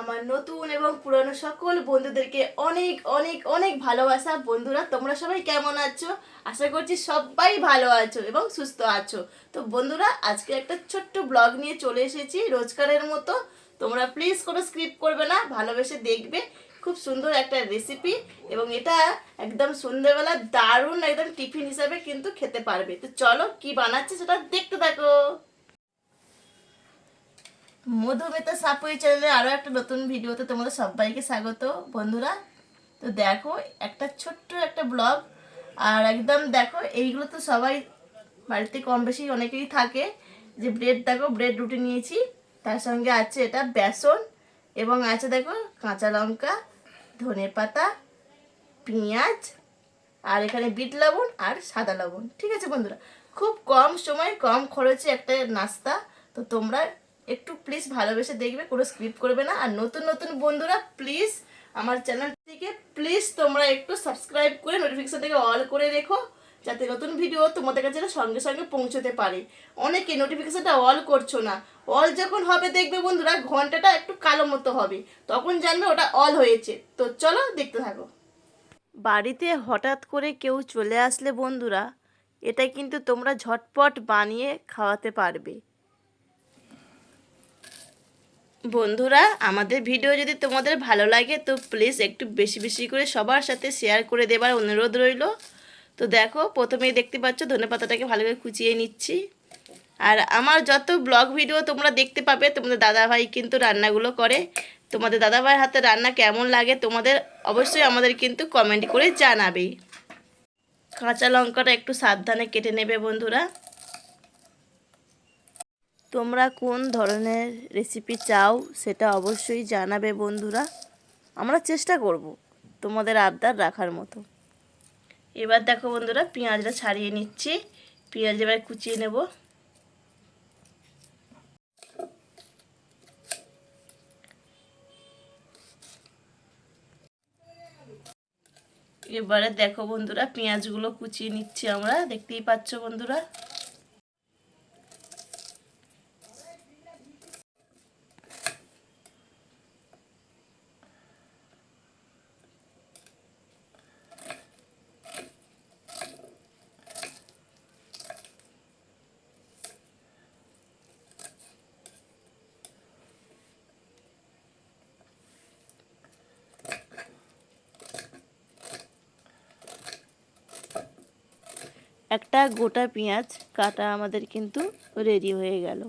আমার নতুন এবং পুরনো সকল বন্ধুদেরকে অনেক অনেক অনেক ভালোবাসা। বন্ধুরা, তোমরা সবাই কেমন আছো? আশা করছি সবাই ভালো আছো এবং সুস্থ আছো। তো বন্ধুরা, আজকে একটা ছোট্ট ব্লগ নিয়ে চলে এসেছি রোজকারের মতো। তোমরা প্লিজ কোনো স্ক্রিপ্ট করবে না, ভালোবেসে দেখবে। খুব সুন্দর একটা রেসিপি এবং এটা একদম সন্ধ্যেবেলা দারুণ একদম টিফিন হিসাবে কিন্তু খেতে পারবে। তো চলো, কি বানাচ্ছে সেটা দেখতে থাকো। মধুমিতা সাপুই চ্যানেলে আরও একটা নতুন ভিডিওতে তোমাদের সবাইকে স্বাগত, বন্ধুরা। তো দেখো, একটা ছোট্ট একটা ব্লগ আর একদম দেখো, এইগুলো তো সবাই বাড়িতে কম বেশি অনেকেই থাকে। যে ব্রেড দেখো ব্রেড রুটি নিয়েছি। তার সঙ্গে আছে এটা বেসন এবং আছে দেখো, কাঁচা লঙ্কা, ধনে পাতা, পেঁয়াজ, আর এখানে বিট লবণ আর সাদা লবণ। ঠিক আছে, বন্ধুরা? খুব কম সময় কম খরচে একটা নাস্তা। তো তোমরা একটু প্লিজ ভালোবেসে দেখবে, কোনো স্ক্রিপ্ট করবে না। আর নতুন নতুন বন্ধুরা প্লিজ আমার চ্যানেলটিকে প্লিজ তোমরা একটু সাবস্ক্রাইব করে নোটিফিকেশনটাকে অল করে রেখো, যাতে নতুন ভিডিও তোমাদের কাছে সঙ্গে সঙ্গে পৌঁছতে পারে। অনেকে নোটিফিকেশানটা অল করছ না। অল যখন হবে, দেখবে বন্ধুরা, ঘন্টাটা একটু কালো মতো হবে। তখন জানবে ওটা অল হয়েছে। তো চলো, দেখতে থাকো। বাড়িতে হঠাৎ করে কেউ চলে আসলে বন্ধুরা, এটা কিন্তু তোমরা ঝটপট বানিয়ে খাওয়াতে পারবে। বন্ধুরা, আমাদের ভিডিও যদি তোমাদের ভালো লাগে, তো প্লিজ একটু বেশি বেশি করে সবার সাথে শেয়ার করে দেবার অনুরোধ রইল। তো দেখো, প্রথমেই দেখতে পাচ্ছ, ধনে পাতাটাকে ভালো করে কুচিয়ে নিচ্ছি। আর আমার যত ব্লগ ভিডিও তোমরা দেখতে পাবে, তোমাদের দাদাভাই কিন্তু রান্নাগুলো করে। তোমাদের দাদাভাইয়ের হাতে রান্না কেমন লাগে, তোমাদের অবশ্যই আমাদের কিন্তু কমেন্ট করে জানাবে। কাঁচা লঙ্কাটা একটু সাবধানে কেটে নেবে বন্ধুরা। তোমরা কোন ধরনের রেসিপি চাও সেটা অবশ্যই জানাবে বন্ধুরা। আমরা চেষ্টা করব তোমাদের আবদার রাখার মতো। এবার দেখো বন্ধুরা, পেঁয়াজটা ছাড়িয়ে নিচ্ছি। পেঁয়াজ এবার কুচিয়ে নেব। এবারে দেখো বন্ধুরা, পেঁয়াজগুলো কুচিয়ে নিচ্ছি আমরা। দেখতেই পাচ্ছ বন্ধুরা? একটা গোটা পেঁয়াজ কাটা আমাদের কিন্তু রেডি হয়ে গেল।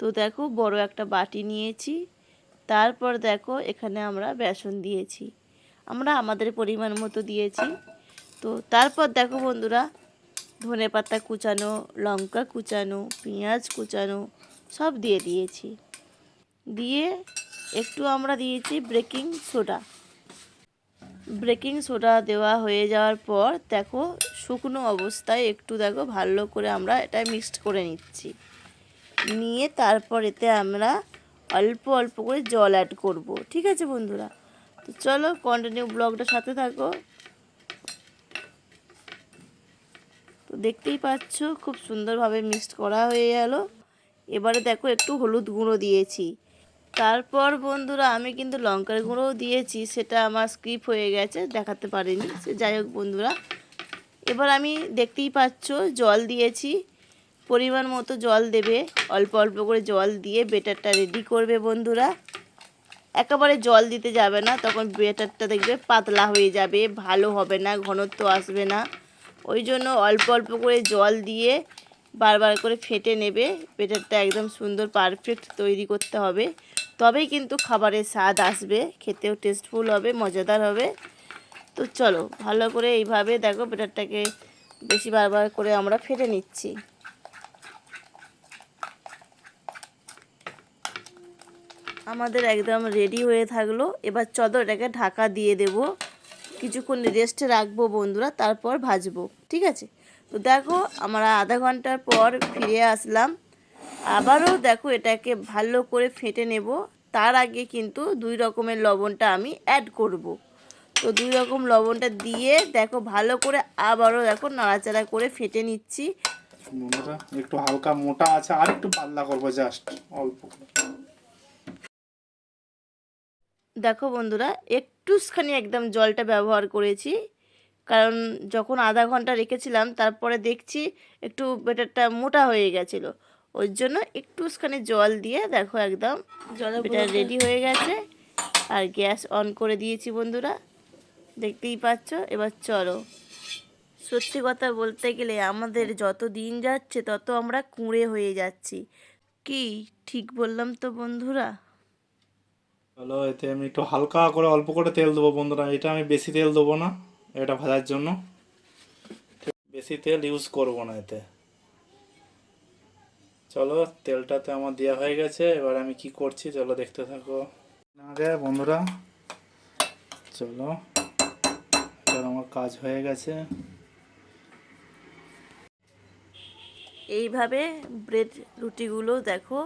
তো দেখো বড় একটা বাটি নিয়েছি, তারপর দেখো এখানে আমরা বেসন দিয়েছি। আমরা আমাদের পরিমাণ মতো দিয়েছি। তো তারপর দেখো বন্ধুরা, ধনে পাতা কুচানো, লঙ্কা কুচানো, পেঁয়াজ কুচানো, সব দিয়ে দিয়েছি। দিয়ে একটু আমরা দিয়েছি বেকিং সোডা বেকিং সোডা দেওয়া হয়ে যাওয়ার পর দেখো শুকনো অবস্থায় একটু দেখো ভালো করে আমরা এটা মিক্সড করে নিচ্ছি। নিয়ে তারপর এতে আমরা অল্প অল্প করে জল অ্যাড করব, ঠিক আছে বন্ধুরা? তো চলো কন্টিনিউ ব্লগটার সাথে থাকো। তো দেখতেই পাচ্ছ খুব সুন্দরভাবে মিক্সড করা হয়ে গেল। এবারে দেখো একটু হলুদ গুঁড়ো দিয়েছি। তারপর বন্ধুরা আমি কিন্তু লঙ্কার গুঁড়োও দিয়েছি, সেটা আমার স্কিপ হয়ে গেছে, দেখাতে পারিনি। সে যাই হোক বন্ধুরা এবার আমি দেখতেই পাচ্ছ, জল দিয়েছি। পরিমাণ মতো জল দেবে। অল্প অল্প করে জল দিয়ে বেটারটা রেডি করবে বন্ধুরা। একেবারে জল দিতে যাবে না, তখন বেটারটা দেখবে পাতলা হয়ে যাবে, ভালো হবে না, ঘনত্ব আসবে না। ওই জন্য অল্প অল্প করে জল দিয়ে বারবার করে ফেটে নেবে। বেটারটা একদম সুন্দর পারফেক্ট তৈরি করতে হবে। তবেই কিন্তু খাবারের স্বাদ আসবে, খেতেও টেস্টফুল হবে, মজাদার হবে। তো চলো, ভালো করে এইভাবে দেখো বেটারটাকে বেশি বারবার করে আমরা ফেটে নিচ্ছি। আমাদের একদম রেডি হয়ে থাকল। এবার চলো এটাকে ঢাকা দিয়ে দেব। কিছুক্ষণ রেস্টে রাখব বন্ধুরা, তারপর ভাজবো, ঠিক আছে? তো দেখো, আমরা আধা ঘণ্টার পর ফিরে আসলাম। আবারও দেখো এটাকে ভালো করে ফেটে নেব। তার আগে কিন্তু দুই রকমের লবণটা আমি অ্যাড করব। তো দুই রকম লবণটা দিয়ে দেখো ভালো করে আবারও দেখো নাড়াচাড়া করে ফেটে নিচ্ছি। বন্ধুরা একটু হালকা মোটা আছে আর একটু পাতলা করব জাস্ট অল্প দেখো বন্ধুরা একটুখানি একদম জলটা ব্যবহার করেছি কারণ যখন আধা ঘণ্টা রেখেছিলাম তারপরে দেখছি একটু বেটারটা মোটা হয়ে গেছিল। ওই জন্য একটুখানি জল দিয়ে দেখো একদম বেটার রেডি হয়ে গেছে। আর গ্যাস অন করে দিয়েছি বন্ধুরা। দেখতেই পাচ্ছ? এবার চলো। সত্যি কথা বলতে গেলে আমাদের যত দিন যাচ্ছে, তত আমরা কুঁড়ে হয়ে যাচ্ছি। কি? ঠিক বললাম তো বন্ধুরা? চলো, এতে আমি একটু হালকা করে অল্প করে তেল দেবো বন্ধুরা। এটা আমি বেশি তেল দেবো না, এটা ভাজার জন্য। বেশি তেল ইউজ করব না এতে। চলো, তেলটাতে আমার দেওয়া হয়ে গেছে। এবার আমি কি করছি, চলো দেখতে থাকো। আগে বন্ধুরা। চলো। কাজ হয়ে গেছে। এইভাবে ব্রেড রুটিগুলো দেখো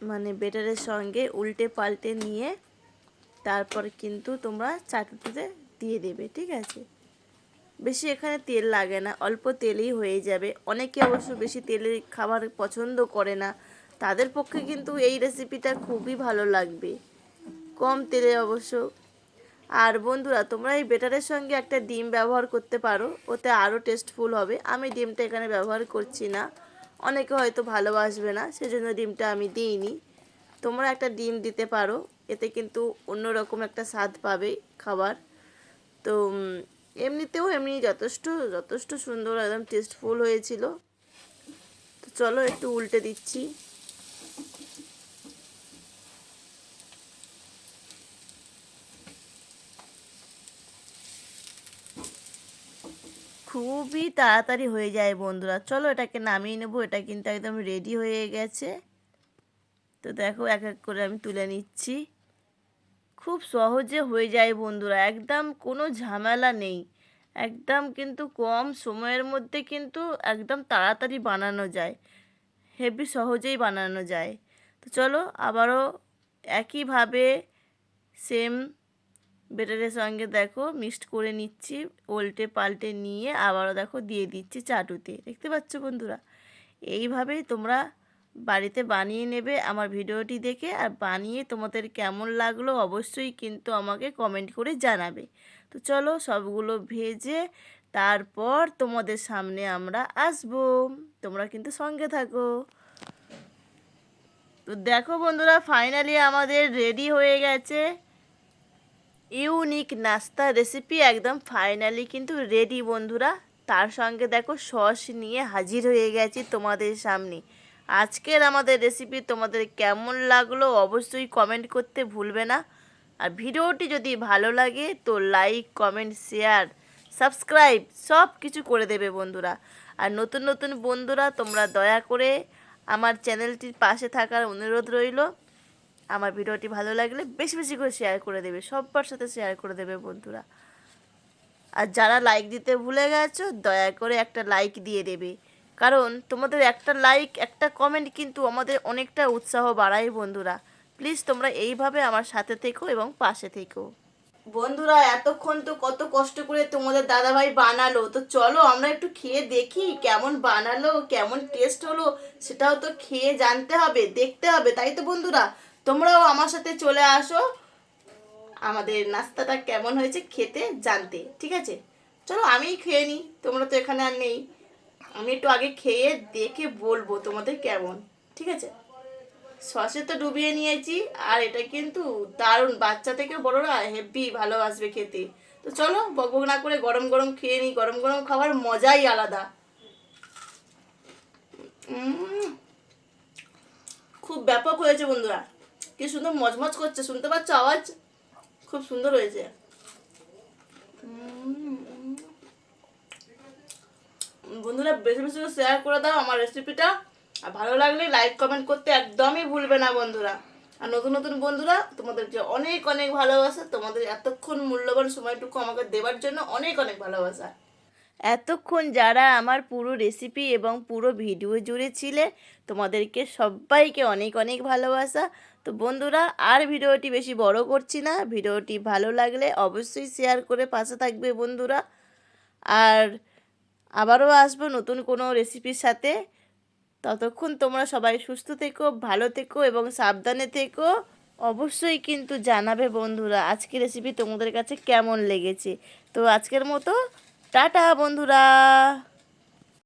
মানে বেটারের সঙ্গে উল্টে পাল্টে নিয়ে তারপর কিন্তু তোমরা চাটুটিতে দিয়ে দেবে, ঠিক আছে? বেশি এখানে তেল লাগে না, অল্প তেলেই হয়ে যাবে। অনেকে অবশ্য বেশি তেলের খাবার পছন্দ করে না। তাদের পক্ষে কিন্তু এই রেসিপিটা খুবই ভালো লাগবে। কম তেলে অবশ্য আর বন্ধুরা, তোমরা এই বেটারের সঙ্গে একটা ডিম ব্যবহার করতে পারো, ওতে আরও টেস্টফুল হবে। আমি ডিমটা এখানে ব্যবহার করছি না। অনেকে হয়তো ভালোবাসবে না, সেজন্য ডিমটা আমি দিইনি। তোমরা একটা ডিম দিতে পারো, এতে কিন্তু অন্যরকম একটা স্বাদ পাবে খাবার। তো এমনিতেও এমনি যথেষ্ট যথেষ্ট সুন্দর, একদম টেস্টফুল হয়েছিল। তো চলো একটু উল্টে দিচ্ছি। খুবই তাড়াতাড়ি হয়ে যায় বন্ধুরা। চলো এটাকে নামিয়ে নেব, এটা কিন্তু একদম রেডি হয়ে গেছে। তো দেখো এক এক করে আমি তুলে নিচ্ছি। খুব সহজে হয়ে যায় বন্ধুরা, একদম কোনো ঝামেলা নেই। একদম কিন্তু কম সময়ের মধ্যে কিন্তু একদম তাড়াতাড়ি বানানো যায়। হেভি সহজেই বানানো যায়। তো চলো আবারও একইভাবে সেম বেটারের সঙ্গে দেখো, মিক্সড করে নিচ্ছি উল্টে পাল্টে নিয়ে আবারও দেখো দিয়ে দিচ্ছি চাটুতে। দেখতে পাচ্ছ বন্ধুরা? এইভাবেই তোমরা বাড়িতে বানিয়ে নেবে আমার ভিডিওটি দেখে, আর বানিয়ে তোমাদের কেমন লাগল অবশ্যই কিন্তু আমাকে কমেন্ট করে জানাবে। তো চলো সবগুলো ভেজে তারপর তোমাদের সামনে আমরা আসব। তোমরা কিন্তু সঙ্গে থাকো। তো দেখো বন্ধুরা ফাইনালি আমাদের রেডি হয়ে গেছে। ইউনিক নাস্তা রেসিপি একদম ফাইনালি কিন্তু রেডি বন্ধুরা। তার সঙ্গে দেখো সস নিয়ে হাজির হয়ে গেছি তোমাদের সামনে। আজকের আমাদের রেসিপি তোমাদের কেমন লাগল অবশ্যই কমেন্ট করতে ভুলবে না। আর ভিডিওটি যদি ভালো লাগে তো লাইক কমেন্ট শেয়ার সাবস্ক্রাইব সব কিছু করে দেবে বন্ধুরা। আর নতুন নতুন বন্ধুরা তোমরা দয়া করে আমার চ্যানেলটির পাশে থাকার অনুরোধ রইল। আমার ভিডিওটি ভালো লাগলে বেশি বেশি করে শেয়ার করে দেবে সবার সাথে শেয়ার করে দেবে বন্ধুরা। আর যারা লাইক দিতে ভুলে গেছো, দয়া করে একটা লাইক দিয়ে দেবে। কারণ তোমাদের একটা লাইক একটা কমেন্ট কিন্তু আমাদের অনেকটা উৎসাহ বাড়ায় বন্ধুরা। প্লিজ তোমরা এইভাবে আমার সাথে থেকো এবং পাশে থেকো। বন্ধুরা, এতক্ষণ তো কত কষ্ট করে তোমাদের দাদাভাই বানালো। তো চলো আমরা একটু খেয়ে দেখি কেমন বানালো, কেমন টেস্ট হলো, সেটাও তো খেয়ে জানতে হবে, দেখতে হবে, তাই তো বন্ধুরা? তোমরাও আমার সাথে চলে আসো। আমাদের নাস্তাটা কেমন হয়েছে খেতে জানতে, ঠিক আছে? চলো আমিই খেয়ে নিই, তোমরা তো এখানে আর নেই। আমি একটু আগে খেয়ে দেখে বলব তোমাদের কেমন, ঠিক আছে? সসে তো ডুবিয়ে নিয়েছি, আর এটা কিন্তু দারুণ। বাচ্চা থেকে বড়রা হেভি ভালোবাসবে খেতে। তো চলো বকবক না করে গরম গরম খেয়ে নিই। গরম গরম খাবার মজাই আলাদা। খুব ব্যাপক হয়েছে বন্ধুরা। কি সুন্দর মজমজ করছে, শুনতে পাচ্ছ আওয়াজ? খুব সুন্দর হয়েছে। বন্ধুরা, বেশি বেশি শেয়ার করে দাও আমার রেসিপিটা আর ভালো লাগলে লাইক কমেন্ট করতে একদমই ভুলবে না বন্ধুরা। আর নতুন নতুন বন্ধুরা, তোমাদের যে অনেক অনেক ভালোবাসা, তোমাদের এতক্ষণ মূল্যবান সময়টুকু আমাকে দেওয়ার জন্য অনেক অনেক ভালোবাসা। এতক্ষণ যারা আমার পুরো রেসিপি এবং পুরো ভিডিও জুড়ে ছিলে, তোমাদেরকে সবাইকে অনেক অনেক ভালোবাসা। তো বন্ধুরা, আর ভিডিওটি বেশি বড় করছি না। ভিডিওটি ভালো লাগলে অবশ্যই শেয়ার করে পাশে থাকবে বন্ধুরা। আর আবারও আসব নতুন কোনো রেসিপির সাথে। ততক্ষণ তোমরা সবাই সুস্থ থেকো, ভালো থেকো এবং সাবধানে থেকো। অবশ্যই কিন্তু জানাবে বন্ধুরা আজকের রেসিপি তোমাদের কাছে কেমন লেগেছে। তো আজকের মতো, টাটা বন্ধুরা।